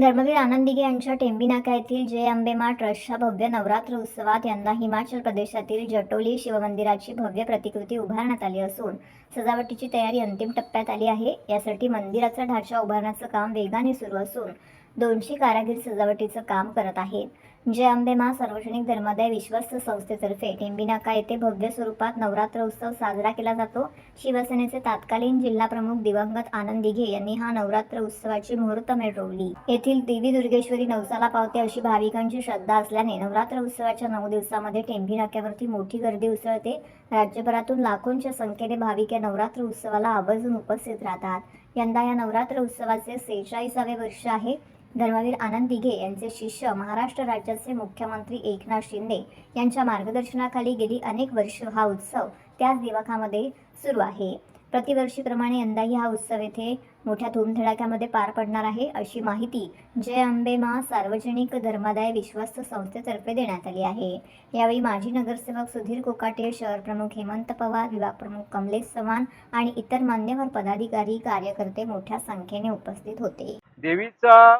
धर्मवीर आनंदिगे यांच्या टेंबीनाका येथील जय अंबेमा ट्रस्टच्या भव्य नवरात्र उत्सवात यंदा हिमाचल प्रदेशातील जटोली शिवमंदिराची भव्य प्रतिकृती उभारण्यात आली असून सजावटीची तयारी अंतिम टप्प्यात आली आहे. यासाठी मंदिराचा ढाचा उभारण्याचं काम वेगाने सुरू असून दोनशे कारागीर सजावटीचं काम करत आहेत. जय अंबेमा सार्वजनिक धर्मादाय विश्वस्त संस्थेतर्फे टेंबिनाका येथे भव्य स्वरूपात नवरात्र उत्सव साजरा केला जातो. शिवसेनेचे तत्कालीन जिल्हा प्रमुख दिवंगत आनंद दिघे यांनी हा नवरात्र उत्सवाची मुहूर्तमेढ रोवली येथील देवी दुर्गेश्वरी नवसाला पावते अशी भाविकांची श्रद्धा असल्याने नवरात्र उत्सवाच्या नऊ दिवसामध्ये टेंभी नाक्यावरती मोठी गर्दी उसळते. राज्यभरातून लाखोंच्या संख्येने भाविक या नवरात्र उत्सवाला आवर्जून उपस्थित राहतात. यंदा या नवरात्र उत्सवाचे सेहेचाळीसावे वर्ष आहे. धर्मवीर आनंद दिघे यांचे शिष्य महाराष्ट्र राज्याचे मुख्यमंत्री एकनाथ शिंदे यांच्या मार्गदर्शनाखाली गेली अनेक वर्ष हा उत्सव त्याच दिवसामध्ये सुरू आहे. प्रतिवर्षीप्रमाणे यंदाही हा उत्सव येथे मोठ्या धूमधडाक्यामध्ये पार पडणार आहे अशी माहिती जय अंबे मा सार्वजनिक धर्मादाय विश्वस्त संस्थेतर्फे देण्यात आली आहे. यावेळी माजी नगरसेवक सुधीर कोकाटे शहर प्रमुख हेमंत पवार विभाग प्रमुख कमलेश चव्हाण आणि इतर मान्यवर पदाधिकारी कार्यकर्ते मोठ्या संख्येने उपस्थित होते. देवीचा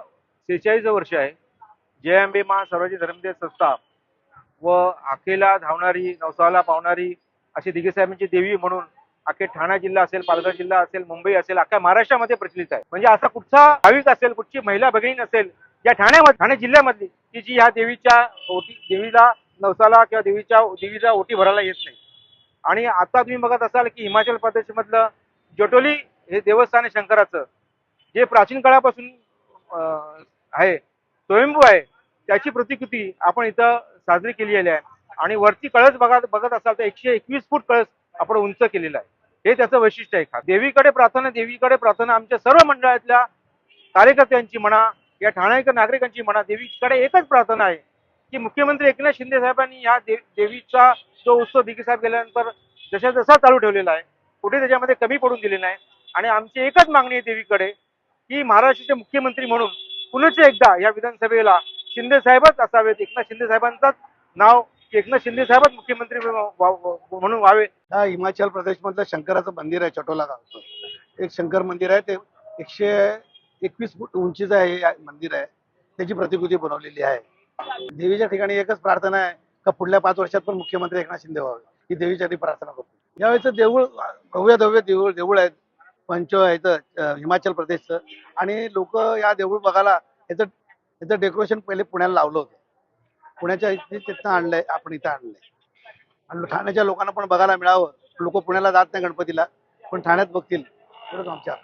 सेहेचाळीस वर्ष आहे. जय अंबे मा सार्वजनिक धर्मदेव संस्था व आखेला धावणारी नवसाला पावणारी अशी दिघेसाहेबांची देवी म्हणून अखे ठाणा जिल्हा असेल पालघर जिल्हा असेल मुंबई असेल अख्ख्या महाराष्ट्रामध्ये प्रचलित आहे. म्हणजे असा कुठचा भाविक असेल कुठची महिला भगिनी नसेल या ठाण्यामध्ये ठाणे जिल्ह्यामधली की जी ह्या देवीच्या ओटी देवीला नवसाला किंवा देवीच्या देवीचा ओटी भरायला येत नाही. आणि आता तुम्ही बघत असाल की हिमाचल प्रदेशमधलं जटोली हे देवस्थान आहे शंकराचं. जे प्राचीन काळापासून अं, आहे. स्वयंभू आहे. त्याची प्रतिकृती आपण इथं साजरी केलेली आहे. आणि वरती कळस बघा बघत असाल तर एकशे एकवीस फूट कळस आपण उंच केलेला आहे. हे त्याचं वैशिष्ट्य आहे. का देवीकडे प्रार्थना देवीकडे प्रार्थना आमच्या सर्व मंडळातल्या कार्यकर्त्यांची म्हणा या ठाण्याकर नागरिकांची म्हणा देवीकडे एकच प्रार्थना आहे की मुख्यमंत्री एकनाथ शिंदे साहेबांनी या दे देवीचा जो उत्सव दिघे साहेब गेल्यानंतर जशा जसा चालू ठेवलेला आहे कुठे त्याच्यामध्ये कमी पडून दिलेला आहे. आणि आमची एकच मागणी आहे देवीकडे की महाराष्ट्राचे मुख्यमंत्री म्हणून पुनश्च एकदा या विधानसभेला शिंदे साहेबच असावेत. एकनाथ शिंदे साहेबांचाच नाव एकनाथ शिंदे साहेबच मुख्यमंत्री म्हणून व्हावे. हा हिमाचल प्रदेश मधलं शंकराचं मंदिर आहे चटोला गावचं. एक शंकर मंदिर आहे ते एकशे एकवीस फूट उंचीचं आहे हे मंदिर आहे. त्याची प्रतिकृती बनवलेली आहे. देवीच्या ठिकाणी एकच प्रार्थना आहे का पुढल्या पाच वर्षात पण मुख्यमंत्री एकनाथ शिंदे व्हावे. ही देवीच्या प्रार्थना करतो. यावेळेचं देऊळ भव्य भव्य देऊळ देऊळ आहेत पंच याचं हिमाचल प्रदेशचं. आणि लोक या देऊळ बघायला याचं याचं डेकोरेशन पहिले पुण्याला लावलं होतं. पुण्याच्या तिथं आणलंय आपण इथं आणलंय. आणि ठाण्याच्या लोकांना पण बघायला मिळावं. लोक पुण्याला जात नाही गणपतीला पण ठाण्यात बघतील. एवढंच आमच्या